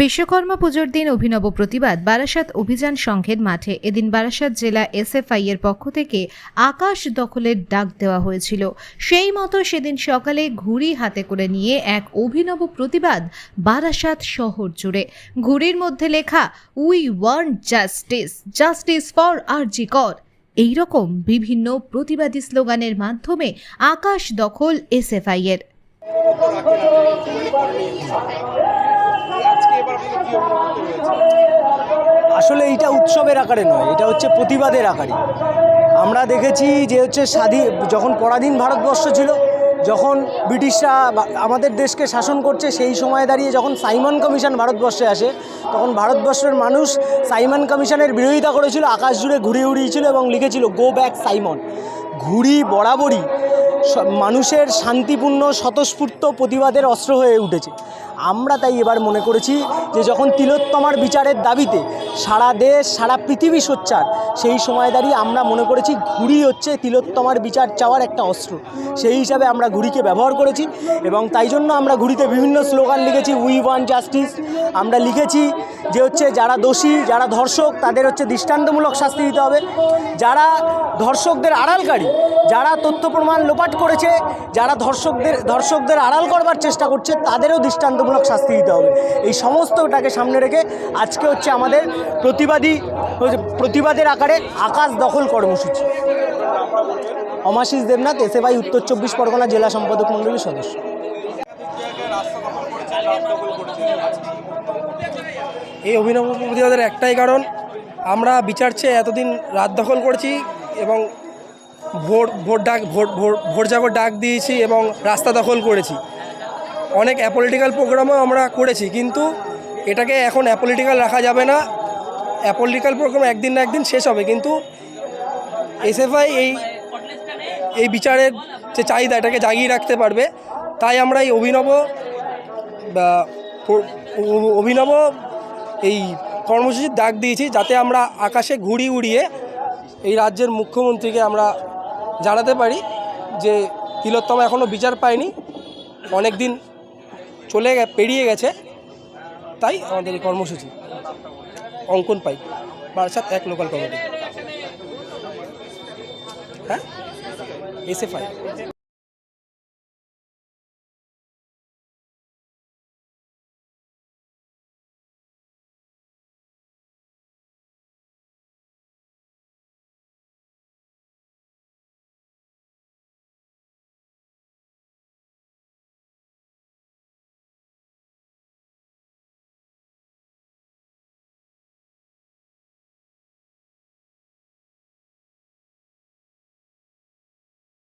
বিশ্বকর্মা পুজোর দিন অভিনব প্রতিবাদ বারাসাত অভিযান সংঘের মাঠে। এদিন বারাসাত জেলা এসএফআই এর পক্ষ থেকে আকাশ দখলের ডাক দেওয়া হয়েছিল। সেই মতো সেদিন সকালে ঘুড়ি হাতে করে নিয়ে এক অভিনব প্রতিবাদ বারাসাত শহর জুড়ে। ঘুড়ির মধ্যে লেখা we want justice justice for R G Kar এইরকম বিভিন্ন প্রতিবাদী স্লোগানের মাধ্যমে আকাশ দখল এসএফআই এর। আসলে এইটা উৎসবের আকারে নয়, এটা হচ্ছে প্রতিবাদের আকারে। আমরা দেখেছি যে হচ্ছে স্বাধীন যখন পরাধীন ভারতবর্ষ ছিল, যখন ব্রিটিশরা আমাদের দেশকে শাসন করছে, সেই সময় দাঁড়িয়ে যখন সাইমন কমিশন ভারতবর্ষে আসে, তখন ভারতবর্ষের মানুষ সাইমন কমিশনের বিরোধিতা করেছিল, আকাশ জুড়ে ঘুরে উড়িয়েছিল এবং লিখেছিল গো ব্যাক সাইমন ঘুড়ি বরাবরই মানুষের শান্তিপূর্ণ, স্বতঃস্ফূর্ত প্রতিবাদের অস্ত্র হয়ে উঠেছে। আমরা তাই এবার মনে করেছি যে যখন তিলোত্তমার বিচারের দাবিতে সারা দেশ, সারা পৃথিবী সোচ্চার। সেই সময় দাঁড়িয়ে আমরা মনে করেছি ঘুড়ি হচ্ছে তিলোত্তমার বিচার চাওয়ার একটা অস্ত্র। সেই হিসাবে আমরা ঘুড়িকে ব্যবহার করেছি এবং তাই জন্য আমরা ঘুড়িতে বিভিন্ন স্লোগান লিখেছি উই ওয়ান জাস্টিস আমরা লিখেছি যে হচ্ছে যারা দোষী, যারা ধর্ষক, তাদের হচ্ছে দৃষ্টান্তমূলক শাস্তি দিতে হবে। যারা ধর্ষকদের আড়ালকারী যারা তথ্য প্রমাণ লোপাট করেছে, যারা ধর্ষকদের ধর্ষকদের আড়াল করবার চেষ্টা করছে, তাদেরও দৃষ্টান্তমূলক শাস্তি দিতে হবে। এই সমস্তটাকে সামনে রেখে আজকে হচ্ছে আমাদের প্রতিবাদী প্রতিবাদের আকারে আকাশ দখল কর্মসূচি। অমাশিস দেবনাথ, এসএফআই উত্তর চব্বিশ পরগনা জেলা সম্পাদক মণ্ডলীর সদস্য। এই অভিনব প্রতিবাদের একটাই কারণ, আমরা বিচার চেয়ে এতদিন রাত দখল করেছি এবং ভোট ভোট ডাক, ভোট ভোট জাগর ডাক দিয়েছি এবং রাস্তা দখল করেছি। অনেক অ্যাপলিটিক্যাল প্রোগ্রামও আমরা করেছি, কিন্তু এটাকে এখন অ্যাপলিটিক্যাল রাখা যাবে না। অ্যাপলিটিক্যাল প্রোগ্রাম একদিন না একদিন শেষ হবে, কিন্তু এসএফআই এই এই বিচারের যে চাহিদা, এটাকে জাগিয়ে রাখতে পারবে। তাই আমরা এই অভিনব অভিনব এই কর্মসূচির ডাক দিয়েছি, যাতে আমরা আকাশে ঘুড়ি উড়িয়ে এই রাজ্যের মুখ্যমন্ত্রীকে আমরা জানাতে পারি যে তিলোত্তম এখনও বিচার পায়নি। অনেক দিন চলে পেরিয়ে গেছে। তাই আমাদের এই কর্মসূচি। অঙ্কন পাই। বারাসাত এক লোকাল কমিটি হ্যাঁ? এসএফআই